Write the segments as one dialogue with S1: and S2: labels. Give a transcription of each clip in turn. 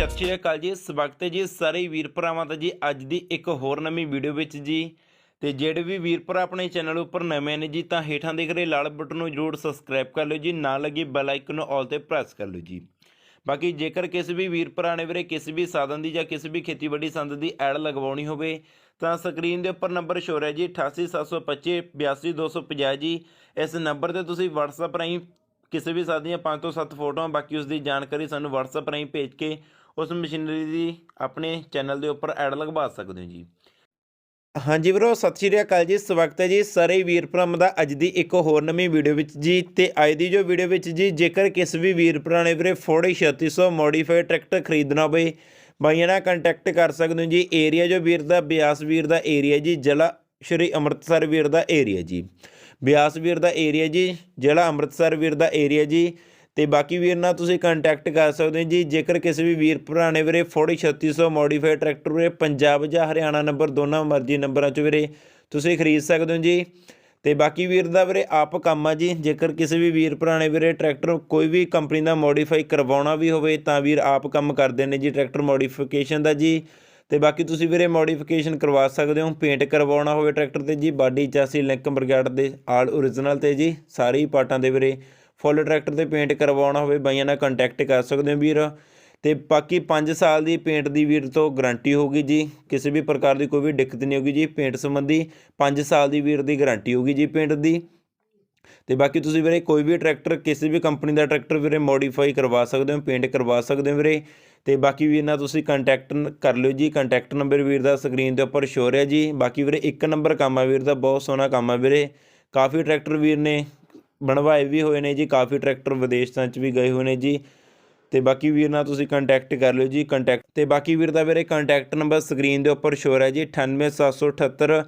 S1: ਸਤਿ ਸ਼੍ਰੀ ਅਕਾਲ ਜੀ। ਸਵਾਗਤ ਹੈ ਜੀ ਸਾਰੇ ਵੀਰ ਭਰਾਵਾਂ ਦਾ ਜੀ। ਅੱਜ ਦੀ ਇੱਕ ਹੋਰ ਨਵੀਂ ਵੀਡੀਓ ਵਿੱਚ ਜੀ। ਤੇ ਜਿਹੜੇ ਵੀ ਵੀਰ ਭਰਾ ਆਪਣੇ ਚੈਨਲ ਉੱਪਰ ਨਵੇਂ ਨੇ ਜੀ, ਤਾਂ ਹੇਠਾਂ ਦਿਖ ਰਹੇ ਲਾਲ ਬਟਨ ਨੂੰ ਜਰੂਰ ਸਬਸਕ੍ਰਾਈਬ ਕਰ ਲਿਓ ਜੀ। ਨਾਲ ਲੱਗੀ ਬੈਲ ਆਈਕਨ ਨੂੰ ਆਲ ਤੇ ਪ੍ਰੈਸ ਕਰ ਲਿਓ ਜੀ। ਬਾਕੀ ਜੇਕਰ ਕਿਸੇ ਵੀ ਵੀਰ ਭਰਾ ਨੇ ਵੀਰੇ ਕਿਸੇ ਵੀ ਸਾਧਨ ਦੀ ਜਾਂ ਕਿਸੇ ਵੀ ਖੇਤੀਬਾੜੀ ਸੰਦ ਦੀ ਐਡ ਲਗਵਾਉਣੀ ਹੋਵੇ, ਤਾਂ ਸਕਰੀਨ ਦੇ ਉੱਪਰ ਨੰਬਰ ਸ਼ੋਰ ਹੈ ਜੀ। 88725 82250 ਜੀ। ਇਸ ਨੰਬਰ ਤੇ ਤੁਸੀਂ WhatsApp ਰਾਹੀਂ ਕਿਸੇ ਵੀ ਸਾਥ ਦੀਆਂ 5 ਤੋਂ 7 ਫੋਟੋਆਂ, ਬਾਕੀ ਉਸ ਦੀ ਜਾਣਕਾਰੀ ਸਾਨੂੰ WhatsApp ਰਾਹੀਂ ਭੇਜ ਕੇ ਉਸ ਮਸ਼ੀਨਰੀ ਦੀ ਆਪਣੇ ਚੈਨਲ ਦੇ ਉੱਪਰ ਐਡ ਲਗਵਾ ਸਕਦੇ ਹੋ ਜੀ। ਹਾਂਜੀ ਵੀਰੋ, ਸਤਿ ਸ਼੍ਰੀ ਅਕਾਲ ਜੀ। ਸਵਾਗਤ ਹੈ ਜੀ ਸਾਰੇ ਵੀਰ ਭਰਾਵਾਂ ਦਾ ਅੱਜ ਦੀ ਇੱਕ ਹੋਰ ਨਵੀਂ ਵੀਡੀਓ ਵਿੱਚ ਜੀ। ਤੇ ਅੱਜ ਦੀ ਜੋ ਵੀਡੀਓ ਵਿੱਚ ਜੀ, ਜੇਕਰ ਕਿਸੇ ਵੀ ਵੀਰ ਭਰਾ ਨੇ ਵੀਰੇ Ford 3600 ਮੋਡੀਫਾਈਡ ਟਰੈਕਟਰ ਖਰੀਦਣਾ ਹੋਵੇ, ਬਾਈਆਂ ਨਾਲ ਕੰਟੈਕਟ ਕਰ ਸਕਦੇ ਹੋ ਜੀ। ਏਰੀਆ ਜੋ ਵੀਰ ਦਾ, ਬਿਆਸ ਵੀਰ ਦਾ ਏਰੀਆ ਜੀ, ਜ਼ਿਲ੍ਹਾ ਸ਼੍ਰੀ ਅੰਮ੍ਰਿਤਸਰ ਵੀਰ ਦਾ ਏਰੀਆ ਜੀ। ਬਿਆਸ ਵੀਰ ਦਾ ਏਰੀਆ ਜੀ ਜ਼ਿਲ੍ਹਾ ਅੰਮ੍ਰਿਤਸਰ ਵੀਰ ਦਾ ਏਰੀਆ ਜੀ। ਤੇ ਬਾਕੀ ਵੀਰ ਨਾਲ ਤੁਸੀਂ ਕੰਟੈਕਟ ਕਰ ਸਕਦੇ ਹੋ ਜੀ। ਜੇਕਰ ਕਿਸੇ ਵੀ ਵੀਰ ਭਰਾ ਨੇ ਵੀਰੇ Ford 3600 ਮੋਡੀਫਾਈਡ ਟਰੈਕਟਰ ਵੀਰੇ, ਪੰਜਾਬ ਜਾਂ ਹਰਿਆਣਾ ਨੰਬਰ ਦੋਨਾਂ ਮਰਜ਼ੀ ਨੰਬਰਾਂ 'ਚ ਵੀਰੇ ਤੁਸੀਂ ਖਰੀਦ ਸਕਦੇ ਹੋ ਜੀ। ਤੇ ਬਾਕੀ ਵੀਰ ਦਾ ਵੀਰੇ ਆਪ ਕੰਮ ਆ ਜੀ। ਜੇਕਰ ਕਿਸੇ ਵੀ ਵੀਰ ਭਰਾ ਨੇ ਵੀਰੇ ਟਰੈਕਟਰ ਕੋਈ ਵੀ ਕੰਪਨੀ ਦਾ ਮੋਡੀਫਾਈ ਕਰਵਾਉਣਾ ਵੀ ਹੋਵੇ, ਤਾਂ ਵੀਰ ਆਪ ਕੰਮ ਕਰਦੇ ਨੇ ਜੀ ਟਰੈਕਟਰ ਮੋਡੀਫਿਕੇਸ਼ਨ ਦਾ ਜੀ। ਤੇ ਬਾਕੀ ਤੁਸੀਂ ਵੀਰੇ ਮੋਡੀਫਿਕੇਸ਼ਨ ਕਰਵਾ ਸਕਦੇ ਹੋ ਪੇਂਟ ਕਰਵਾਉਣਾ ਹੋਵੇ ਟਰੈਕਟਰ ਤੇ ਜੀ, ਬਾਡੀ ਚਾਸੀ ਲਿੰਕ ਬਰਗਾੜ ਦੇ ਆਲ ਓਰੀਜਨਲ ਤੇ ਜੀ, ਸਾਰੇ ਹੀ ਪਾਰਟਾਂ ਦੇ ਵੀਰੇ ਫੁੱਲ ਟਰੈਕਟਰ ਤੇ ਪੇਂਟ ਕਰਵਾਉਣਾ ਹੋਵੇ, ਬਾਈਆਂ ਨਾਲ ਕੰਟੈਕਟ ਕਰ ਸਕਦੇ ਹੋ ਵੀਰ। ਤੇ ਬਾਕੀ 5 ਸਾਲ ਦੀ ਪੇਂਟ ਦੀ ਵੀਰ ਤੋਂ ਗਾਰੰਟੀ ਹੋਊਗੀ ਜੀ, ਕਿਸੇ ਵੀ ਪ੍ਰਕਾਰ ਦੀ ਕੋਈ ਵੀ ਦਿੱਕਤ ਨਹੀਂ ਹੋਊਗੀ ਜੀ ਪੇਂਟ ਸੰਬੰਧੀ 5 ਸਾਲ ਦੀ ਵੀਰ ਦੀ ਗਾਰੰਟੀ ਹੋਊਗੀ ਜੀ ਪੇਂਟ ਦੀ। ਤੇ ਬਾਕੀ ਤੁਸੀਂ ਵੀਰੇ ਕੋਈ ਵੀ ਟਰੈਕਟਰ ਕਿਸੇ ਵੀ ਕੰਪਨੀ ਦਾ ਟਰੈਕਟਰ ਵੀਰੇ ਮੋਡੀਫਾਈ ਕਰਵਾ ਸਕਦੇ ਹੋ ਪੇਂਟ ਕਰਵਾ ਸਕਦੇ ਹੋ ਵੀਰੇ। ਤੇ ਬਾਕੀ ਵੀਰ ਨਾਲ ਤੁਸੀਂ ਕੰਟੈਕਟ ਕਰ ਲਿਓ ਜੀ ਕੰਟੈਕਟ ਨੰਬਰ ਵੀਰ ਦਾ ਸਕਰੀਨ ਦੇ ਉੱਪਰ ਸ਼ੋ ਰਿਹਾ ਜੀ। ਬਾਕੀ ਵੀਰੇ ਇੱਕ ਨੰਬਰ ਕੰਮ ਆ ਵੀਰ ਦਾ, ਬਹੁਤ ਸੋਹਣਾ ਕੰਮ ਆ ਵੀਰੇ। ਕਾਫੀ ਟਰੈਕਟਰ ਵੀਰ ਨੇ ਬਣਵਾਏ ਵੀ ਹੋਏ ਨੇ ਜੀ, ਕਾਫੀ ਟਰੈਕਟਰ ਵਿਦੇਸ਼ਾਂ 'ਚ ਵੀ ਗਏ ਹੋਏ ਨੇ ਜੀ। ਤੇ ਬਾਕੀ ਵੀਰ ਨਾਲ ਤੁਸੀਂ ਕੰਟੈਕਟ ਕਰ ਲਿਓ ਜੀ ਕੰਟੈਕਟ ਤੇ ਬਾਕੀ ਵੀਰ ਦਾ ਵੀਰੇ ਕੰਟੈਕਟ ਨੰਬਰ ਸਕਰੀਨ ਦੇ ਉੱਪਰ ਸ਼ੋ ਰਿਹਾ ਜੀ 98778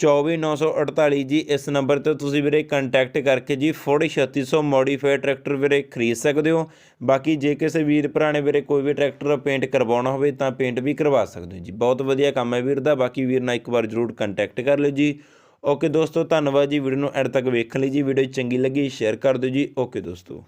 S1: 24948 ਜੀ, ਇਸ ਨੰਬਰ ਤੇ ਤੁਸੀਂ ਵੀਰੇ ਕੰਟੈਕਟ ਕਰਕੇ ਜੀ Ford 3600 ਮੋਡੀਫਾਈਡ ਟਰੈਕਟਰ ਵੀਰੇ ਖਰੀਦ ਸਕਦੇ ਹੋ। ਬਾਕੀ ਜੇ ਕਿਸੇ ਵੀਰ ਭਰਾ ਨੇ ਵੀਰੇ ਕੋਈ ਵੀ ਟਰੈਕਟਰ ਪੇਂਟ ਕਰਵਾਉਣਾ ਹੋਵੇ ਤਾਂ ਪੇਂਟ ਵੀ ਕਰਵਾ ਸਕਦੇ ਹੋ ਜੀ। ਬਹੁਤ ਵਧੀਆ ਕੰਮ ਹੈ ਵੀਰ ਦਾ, ਬਾਕੀ ਵੀਰ ਨਾਲ ਇੱਕ ਵਾਰ ਜ਼ਰੂਰ ਕੰਟੈਕਟ ਕਰ ਲਿਓ ਜੀ। ਓਕੇ ਦੋਸਤੋ, ਧੰਨਵਾਦ ਜੀ, ਵੀਡੀਓ ਨੂੰ ਐਡ ਤੱਕ ਵੇਖਣ ਲਈ ਜੀ। ਵੀਡੀਓ ਚੰਗੀ ਲੱਗੀ ਸ਼ੇਅਰ ਕਰ ਦਿਓ ਜੀ। ਓਕੇ ਦੋਸਤੋ।